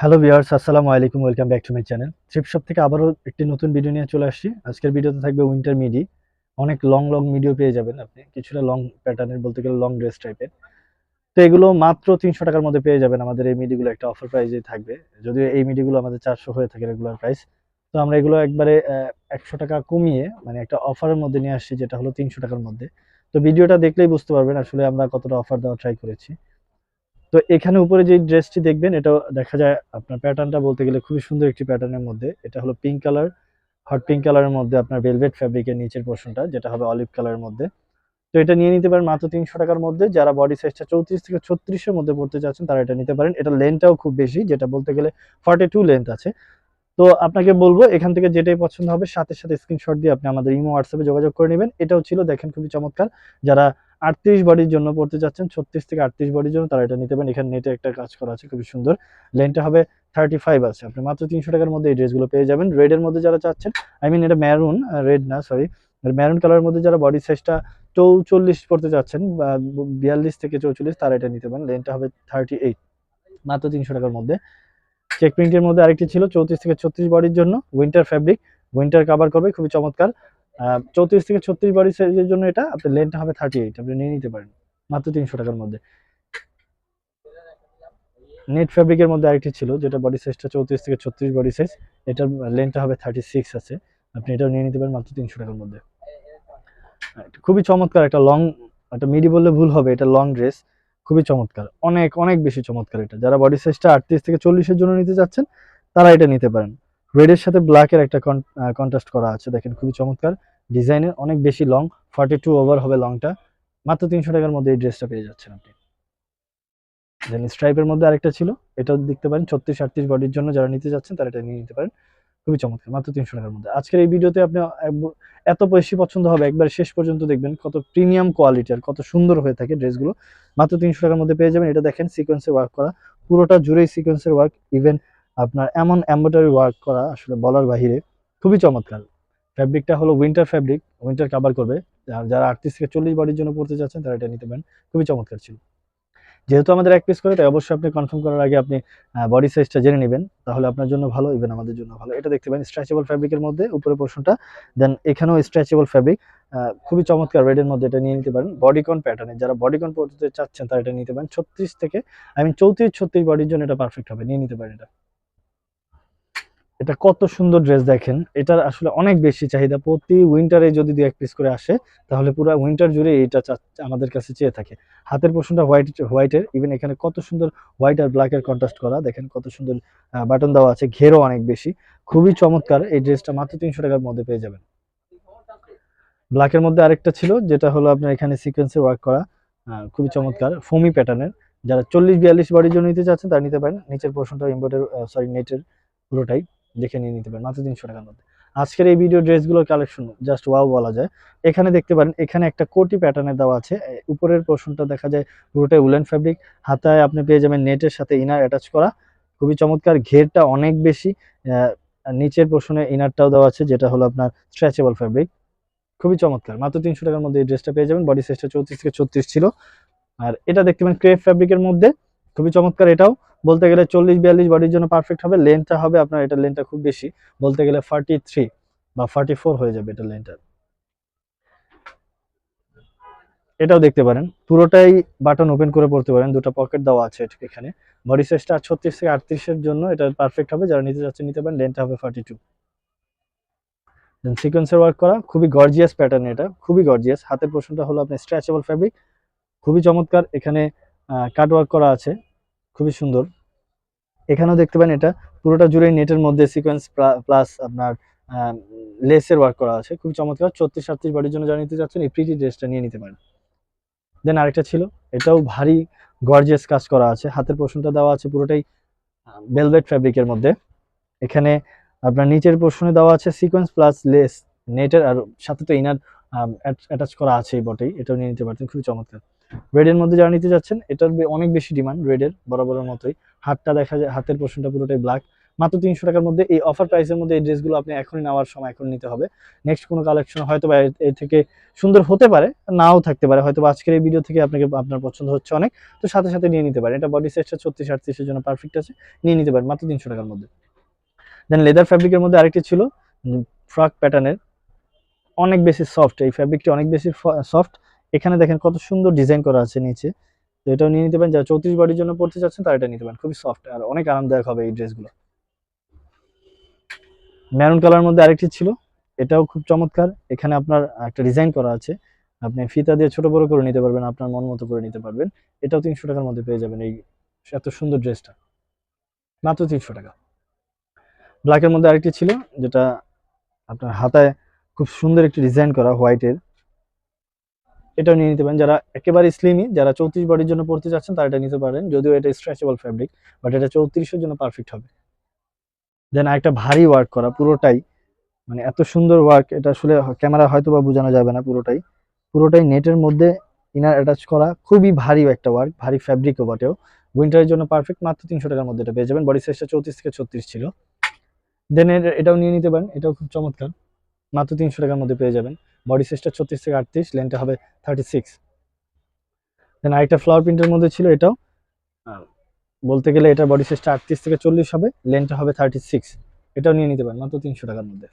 Hello viewers আসসালামু আলাইকুম welcome back to my channel trip shop থেকে আবারও একটি নতুন ভিডিও নিয়ে চলে আসছি। আজকের ভিডিওতে থাকবে উইন্টার মিডি অনেক লং লং ভিডিও পেয়ে যাবেন আপনি। কিছুটা লং প্যাটার্নের বলতে গেলে লং ড্রেস টাইপের তো এগুলো মাত্র তিনশো টাকার মধ্যে পেয়ে যাবেন। আমাদের এই মিডিগুলো একটা অফার প্রাইসে থাকবে। যদিও এই মিডিগুলো আমাদের চারশো হয়ে থাকে রেগুলার প্রাইস তো আমরা এগুলো একবারে একশো টাকা কমিয়ে মানে একটা অফারের মধ্যে নিয়ে আসছি, যেটা হলো তিনশো টাকার মধ্যে। তো ভিডিওটা দেখলেই বুঝতে পারবেন আসলে আমরা কতটা অফার দেওয়া ট্রাই করেছি। তো এখানে উপরে যে ড্রেসটি দেখবেন এটা দেখা যায় আপনার প্যাটার্নটা বলতে গেলে খুবই সুন্দর একটি প্যাটার্নের মধ্যে। এটা হলো পিঙ্ক কালার হট পিঙ্ক কালারের মধ্যে আপনার ভেলভেট ফ্যাব্রিকের নিচের পোর্শনটা যেটা হবে অলিভ কালারের মধ্যে। তো এটা নিয়ে নিতে পারেন মাত্র তিনশো টাকার মধ্যে। যারা বডি সাইজটা চৌত্রিশ থেকে ছত্রিশের মধ্যে পড়তে চাচ্ছেন, তারা এটা নিতে পারেন। এটা লেন্থটাও খুব বেশি, যেটা বলতে গেলে ফর্টি টু লেন্থ আছে। তো আপনাকে বলব, এখান থেকে যেটাই পছন্দ হবে, সাথে সাথে স্ক্রিনশট দিয়ে আপনি আমাদের ইমো, হোয়াটসঅ্যাপে যোগাযোগ করে নেবেন। এটাও ছিল, দেখেন খুবই চমৎকার। যারা আটত্রিশ বডির জন্য পড়তে চাচ্ছেন ছত্রিশ থেকে আটত্রিশ বডির জন্য তারা এটা নিতে পারেন। এখানে নেটে একটা কাজ করা আছে, খুবই সুন্দর। লেনটা হবে থার্টি ফাইভ আছে। আপনি মাত্র তিনশো টাকার মধ্যে এই ড্রেসগুলো পেয়ে যাবেন। রেডের মধ্যে যারা চাচ্ছেন আই মিন এটা ম্যারুন রেড না সরি ম্যারুন কালারের মধ্যে যারা বডি সাইজটা চৌচল্লিশ পড়তে চাচ্ছেন বা বিয়াল্লিশ থেকে চৌচল্লিশ, তারা এটা নিতে পারেন। লেনটা হবে থার্টি এইট মাত্র তিনশো টাকার মধ্যে। চেক প্রিন্টের মধ্যে আরেকটি ছিল, চৌত্রিশ থেকে ছত্রিশ বডির জন্য। উইন্টার ফ্যাব্রিক উইন্টার কাভার করবে, খুবই চমৎকার। চৌত্রিশ থেকে ছত্রিশ বডি সাইজের জন্য এটা আপনার লেনটা হবে থার্টি এইট আপনি নিয়ে নিতে পারেন। মাত্র তিনশো টাকার মধ্যে। নেট ফ্যাব্রিকের মধ্যে আরেকটি ছিল, যেটা বডি সাইজটা চৌত্রিশ থেকে ছত্রিশ বডি সাইজ এটার লেনটা হবে থার্টি সিক্স আছে। আপনি এটাও নিয়ে নিতে পারেন মাত্র তিনশো টাকার মধ্যে। খুবই চমৎকার একটা লং একটা মিডি বললে ভুল হবে, এটা লং ড্রেস খুবই চমৎকার। অনেক অনেক বেশি চমৎকার এটা। যারা বডি সাইজটা আটত্রিশ থেকে চল্লিশের জন্য নিতে চাচ্ছেন, তারা এটা নিতে পারেন। রেডের সাথে ব্ল্যাকের একটা কন্ট্রাস্ট করা আছে। দেখেন, খুবই চমৎকার। ডিজাইনের অনেক বেশি লং ফর্টি টু ওভার হবে লংটা মাত্র তিনশো টাকার মধ্যে এই ড্রেসটা পেয়ে যাচ্ছেন আপনি। দেন স্ট্রাইপের মধ্যে আরেকটা ছিল। এটাও দেখতে পারেন, ছত্রিশ, আটত্রিশ বডির জন্য যারা নিতে যাচ্ছেন, তারা এটা নিয়ে নিতে পারেন। খুবই চমৎকার, মাত্র তিনশো টাকার মধ্যে। আজকের এই ভিডিওতে আপনি এত বেশি পছন্দ হবে, একবার শেষ পর্যন্ত দেখবেন কত প্রিমিয়াম কোয়ালিটি আর কত সুন্দর হয়ে থাকে ড্রেসগুলো মাত্র তিনশো টাকার মধ্যে পেয়ে যাবেন। এটা দেখেন সিকোয়েন্সের ওয়ার্ক করা। পুরোটা জুড়েই সিকোয়েন্সের ওয়ার্ক ইভেন আপনার এমন এম্ব্রয়ডারি ওয়ার্ক করা আসলে বলার বাহিরে খুবই চমৎকার। ফ্যাব্রিকটা হলো উইন্টার ফ্যাব্রিক উইন্টার কাভার করবে। যারা আটত্রিশ থেকে চল্লিশ বডির জন্য পড়তে চাচ্ছেন, তারা এটা নিতে পারেন। খুবই চমৎকার ছিল। যেহেতু আমাদের এক পিস করে, তাই অবশ্যই আপনি কনফার্ম করার আগে আপনি বডি সাইজটা জেনে নেবেন। তাহলে আপনার জন্য ভালো ইভেন আমাদের জন্য ভালো। এটা দেখতে পারেন স্ট্রেচেবল ফ্যাব্রিকের মধ্যে, উপরে পোর্শনটা দেন এখানেও স্ট্রেচেবল ফ্যাব্রিক খুবই চমৎকার রেডের মধ্যে এটা নিয়ে নিতে পারেন। বডিকন প্যাটার্নে যারা বডিকন পড়তে চাচ্ছেন, তারা এটা নিতে পারেন। ছত্রিশ থেকে আই মিন চৌত্রিশ, ছত্রিশ বডির জন্য এটা পারফেক্ট হবে। নিয়ে নিতে পারেন এটা। এটা কত সুন্দর ড্রেস দেখেন। এটার আসলে অনেক বেশি চাহিদা। প্রতি উইন্টারে যদি দু এক পিস করে আসে, তাহলে পুরো উইন্টার জুড়ে এটা আমাদের কাছে চেয়ে থাকে। হাতের পোষণটা হোয়াইট হোয়াইটের ইভেন এখানে কত সুন্দর হোয়াইট আর ব্ল্যাকের কন্ট্রাস্ট করা। দেখেন কত সুন্দর বাটন দেওয়া আছে। ঘেরও অনেক বেশি। খুবই চমৎকার। এই ড্রেসটা মাত্র তিনশো টাকার মধ্যে পেয়ে যাবেন। ব্ল্যাকের মধ্যে আরেকটা ছিল, যেটা হলো আপনার এখানে সিকোয়েন্সের ওয়ার্ক করা। খুবই চমৎকার। ফোমি প্যাটার্নের যারা চল্লিশ, বিয়াল্লিশ বাড়ির জন্য নিতে চাচ্ছেন, তারা নিতে পারেন। নিচের পোর্শনটা ইম্পোর্টের সরি নেটের পুরোটাই। দেখে নিয়ে নিতে পারেন, মাত্র তিনশো টাকার মধ্যে। আজকের এই ভিডিও ড্রেসগুলোর কালেকশন জাস্ট ওয়াও বলা যায়। এখানে দেখতে পারেন, এখানে একটা কোটি প্যাটার্নের দেওয়া আছে। উপরের পোর্শনটা দেখা যায় পুরোটাই উলেন ফ্যাব্রিক হাতায় আপনি পেয়ে যাবেন নেটের সাথে ইনার অ্যাটাচ করা। খুবই চমৎকার, ঘেরটা অনেক বেশি। নিচের পোর্শনে ইনারটাও দেওয়া আছে, যেটা হলো আপনার স্ট্রেচেবল ফ্যাব্রিক খুবই চমৎকার, মাত্র তিনশো টাকার মধ্যে এই ড্রেসটা পেয়ে যাবেন। বডি সাইজটা চৌত্রিশ থেকে ছত্রিশ ছিল। আর এটা দেখতে পাবেন ক্রেপ ফ্যাব্রিকের মধ্যে। খুবই চমৎকার এটাও। বলতে গেলে চল্লিশ বিয়াল্লিশ বডির জন্য পারফেক্ট হবে। লেন্থটা হবে আপনার এটা লেন্থটা খুব বেশি। বলতে গেলে ফার্টি থ্রি বা ফার্টি ফোর হয়ে যাবে এটা লেন্থটা এটাও দেখতে পারেন। পুরোটাই বাটন ওপেন করে পড়তে পারেন। দুটো পকেট দেওয়া আছে এখানে। বডি সাইজটা ছত্রিশ থেকে আটত্রিশের জন্য এটা পারফেক্ট হবে। যারা নিতে যাচ্ছে নিতে পারেন লেন্থটা হবে ফার্টি টু দেন সিকোয়েন্সের ওয়ার্ক করা, খুবই গর্জিয়াস প্যাটার্ন এটা। খুবই গর্জিয়াস হাতের পোর্শনটা হলো আপনার স্ট্রেচেবল ফ্যাব্রিক খুবই চমৎকার। এখানে কাট ওয়ার্ক করা আছে। খুবই সুন্দর। এখানেও দেখতে পান এটা। পুরোটা জুড়ে নেটের মধ্যে সিকোয়েন্স প্লাস আপনার লেসের ওয়ার্ক করা আছে। খুব চমৎকার। ছত্রিশ সাতত্রিশ বাড়ির জন্য যারা নিতে চাচ্ছেন, এই প্রিটি ড্রেসটা নিয়ে নিতে পারেন। দেন আরেকটা ছিল, এটাও ভারী গর্জিয়াস কাজ করা আছে। হাতের পোর্শনটা দেওয়া আছে পুরোটাই ভেলভেট ফ্যাব্রিকের মধ্যে। এখানে আপনার নিচের পোর্শনে দেওয়া আছে সিকোয়েন্স প্লাস লেস নেটের আর সাথে তো ইনার অ্যাটাচ করা আছে বটেই। এটাও নিয়ে নিতে পারতেন, খুবই চমৎকার। রেডের মধ্যে যারা নিতে যাচ্ছেন, এটার অনেক বেশি ডিমান্ড রেডের বরাবরের মতোই। হাতটা দেখা যায়, হাতের পোর্শনটা পুরোটাই ব্ল্যাক মাত্র তিনশো টাকার মধ্যে এই অফার প্রাইসের মধ্যে এই ড্রেসগুলো আপনি এখনই নেওয়ার সময় এখন নিতে হবে। নেক্সট কোনো কালেকশন হয়তো বা এর- থেকে সুন্দর হতে পারে, নাও থাকতে পারে। হয়তো আজকের এই ভিডিও থেকে আপনাকে, আপনার পছন্দ হচ্ছে অনেক, তো সাথে সাথে নিয়ে নিতে পারেন এটা বডি সাইজটা ছত্রিশ, আটত্রিশের জন্য পারফেক্ট আছে, নিয়ে নিতে পারেন মাত্র তিনশো টাকার মধ্যে। দেন লেদার ফ্যাব্রিকের মধ্যে আরেকটি ছিল ফ্রক প্যাটার্নের অনেক বেশি সফট এই ফ্যাব্রিকটি অনেক বেশি সফট এখানে দেখেন কত সুন্দর ডিজাইন করা আছে নিচে। তো এটাও নিয়ে নিতে পারেন, যারা চৌত্রিশ বাড়ির জন্য পড়তে চাচ্ছেন তারা এটা নিতে পারেন। খুবই সফট আর অনেক আরামদায়ক হবে এই ড্রেসগুলো। ম্যারুন কালার মধ্যে আরেকটি ছিল, এটাও খুব চমৎকার। এখানে আপনার একটা ডিজাইন করা আছে। আপনি ফিতা দিয়ে ছোট বড় করে নিতে পারবেন, আপনার মন মতো করে নিতে পারবেন। এটাও তিনশো টাকার মধ্যে পেয়ে যাবেন এই এত সুন্দর ড্রেসটা। মাত্র তিনশো টাকা। ব্ল্যাকের মধ্যে আরেকটি ছিল, যেটা আপনার হাতায় খুব সুন্দর একটি ডিজাইন করা হোয়াইটের এটাও নিয়ে নিতে পারেন। যারা একেবারে স্লিমই যারা চৌত্রিশ বডির জন্য পড়তে চাচ্ছেন, তারা এটা নিতে পারেন। যদিও এটা স্ট্রেচেবল ফ্যাব্রিক বাট এটা চৌত্রিশের জন্য পারফেক্ট হবে। দেন একটা ভারী ওয়ার্ক করা, পুরোটাই মানে এত সুন্দর ওয়ার্ক এটা আসলে ক্যামেরা হয়তো বা বোঝানো যাবে না পুরোটাই। পুরোটাই নেটের মধ্যে ইনার অ্যাটাচ করা, খুবই ভারী একটা ওয়ার্ক ভারী ফ্যাব্রিকও বটেও। উইন্টারের জন্য পারফেক্ট মাত্র তিনশো টাকার মধ্যে এটা পেয়ে যাবেন। বডি সাইজটা চৌত্রিশ থেকে ছত্রিশ ছিল। দেন এটাও নিয়ে নিতে পারেন, এটাও খুব চমৎকার। মাত্র তিনশো টাকার মধ্যে পেয়ে যাবেন। বডি সাইজটা ছত্রিশ থেকে আটত্রিশ লেন্থটা হবে থার্টি সিক্স দেন আরেকটা ফ্লাওয়ার প্রিন্টের মধ্যে ছিল এটাও। বলতে গেলে এটা বডি সাইজটা আটত্রিশ থেকে চল্লিশ হবে লেন্থটা হবে থার্টি সিক্স এটাও নিয়ে নিতে পারেন মাত্র তিনশো টাকার মধ্যে।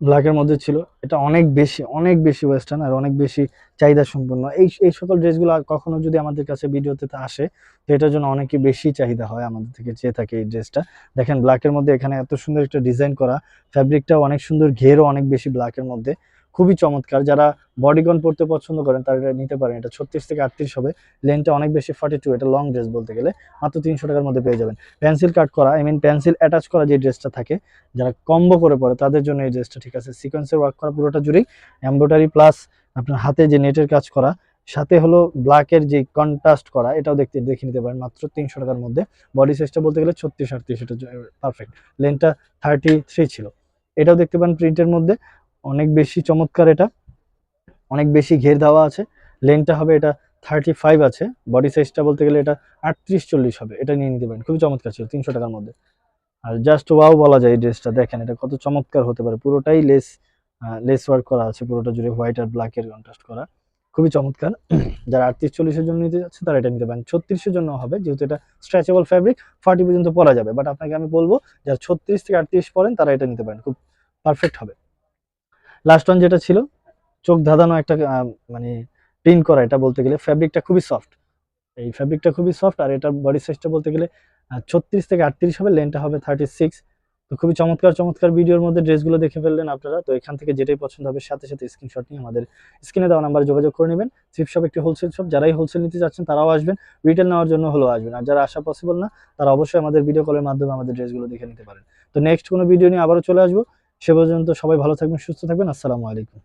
ব্ল্যাকের মধ্যে ছিল। এটা অনেক বেশি অনেক বেশি ওয়েস্টার্ন আর অনেক বেশি চাহিদা সম্পন্ন এই এই সকল ড্রেসগুলো কখনো যদি আমাদের কাছে ভিডিওতে আসে, তো এটার জন্য অনেকই বেশি চাহিদা হয় আমাদের থেকে চেয়ে থাকে এই ড্রেসটা। দেখেন, ব্ল্যাকের মধ্যে এখানে এত সুন্দর একটা ডিজাইন করা। ফ্যাব্রিকটাও অনেক সুন্দর, ঘেরও অনেক বেশি ব্ল্যাকের মধ্যে। খুবই চমৎকার। যারা বডিগন পড়তে পছন্দ করেন, তারা এটা নিতে পারেন। এটা ছত্রিশ থেকে আটত্রিশ হবে। লেনটা অনেক বেশি ফর্টি টু এটা লং ড্রেস বলতে গেলে। মাত্র তিনশো টাকার মধ্যে পেয়ে যাবেন। পেন্সিল কাট করা আই মিন পেন্সিল অ্যাটাচ করা যে ড্রেসটা থাকে, যারা কম্বো করে পরে, তাদের জন্য এই ড্রেসটা ঠিক আছে। সিকোয়েন্সের ওয়ার্ক করা পুরোটা জুড়েই। এমব্রয়ডারি প্লাস আপনার হাতে যে নেটের কাজ করা, সাথে হলো ব্ল্যাকের যে কন্ট্রাস্ট করা, এটাও দেখতে, দেখে নিতে পারেন। মাত্র তিনশো টাকার মধ্যে। বডি সাইজটা বলতে গেলে ছত্রিশ, আটত্রিশ, এটা পারফেক্ট লেনটা থার্টি থ্রি ছিল। এটাও দেখতে পারেন প্রিন্টের মধ্যে। অনেক বেশি চমৎকার এটা। অনেক বেশি ঘের দেওয়া আছে। লেনটা হবে এটা থার্টি ফাইভ আছে। বডি সাইজটা বলতে গেলে এটা আটত্রিশ চল্লিশ হবে। এটা নিয়ে নিতে পারেন। খুবই চমৎকার ছিল, তিনশো টাকার মধ্যে। আর জাস্ট ওয়াও বলা যায় এই ড্রেসটা দেখেন এটা কত চমৎকার হতে পারে। পুরোটাই লেস লেস ওয়ার্ক করা আছে। পুরোটা জুড়ে হোয়াইট আর ব্ল্যাকের কন্ট্রাস্ট করা। খুবই চমৎকার। যারা আটত্রিশ চল্লিশের জন্য নিতে যাচ্ছে, তারা এটা নিতে পারেন। ছত্রিশের জন্য হবে, যেহেতু এটা স্ট্রেচেবল ফ্যাব্রিক ফার্টি পর্যন্ত পরা যাবে। বাট আপনাকে আমি বলব, যারা ছত্রিশ থেকে আটত্রিশ পরেন, তারা এটা নিতে পারেন। খুব পারফেক্ট হবে। লাস্ট ওয়ান যেটা ছিল, চোখ ধাঁধানো একটা মানে প্রিন্ট করা, এটা বলতে গেলে ফ্যাব্রিকটা খুবই সফট এই ফ্যাব্রিকটা খুবই সফট আর এটার বডি সাইজটা বলতে গেলে ছত্রিশ থেকে আটত্রিশ হবে লেনটা হবে থার্টি সিক্স তো খুবই চমৎকার চমৎকার ভিডিওর মধ্যে ড্রেসগুলো দেখে ফেললেন আপনারা। তো এখান থেকে যেটাই পছন্দ হবে, সাথে সাথে স্ক্রিনশট নিয়ে আমাদের স্ক্রিনে দেওয়া নাম্বারে যোগাযোগ করে নেবেন। থ্রিপ শপ একটি হোলসেল শপ যারাই হোলসেল নিতে যাচ্ছেন তারাও আসবেন। রিটেল নেওয়ার জন্য হলেও আসবেন। আর যারা আসা পসিবল না, তারা অবশ্যই আমাদের ভিডিও কলের মাধ্যমে আমাদের ড্রেসগুলো দেখে নিতে পারেন। তো নেক্সট কোনো ভিডিও নিয়ে আবারও চলে আসব। সে পর্যন্ত সবাই ভালো থাকবেন সুস্থ থাকবেন। আসসালামু আলাইকুম।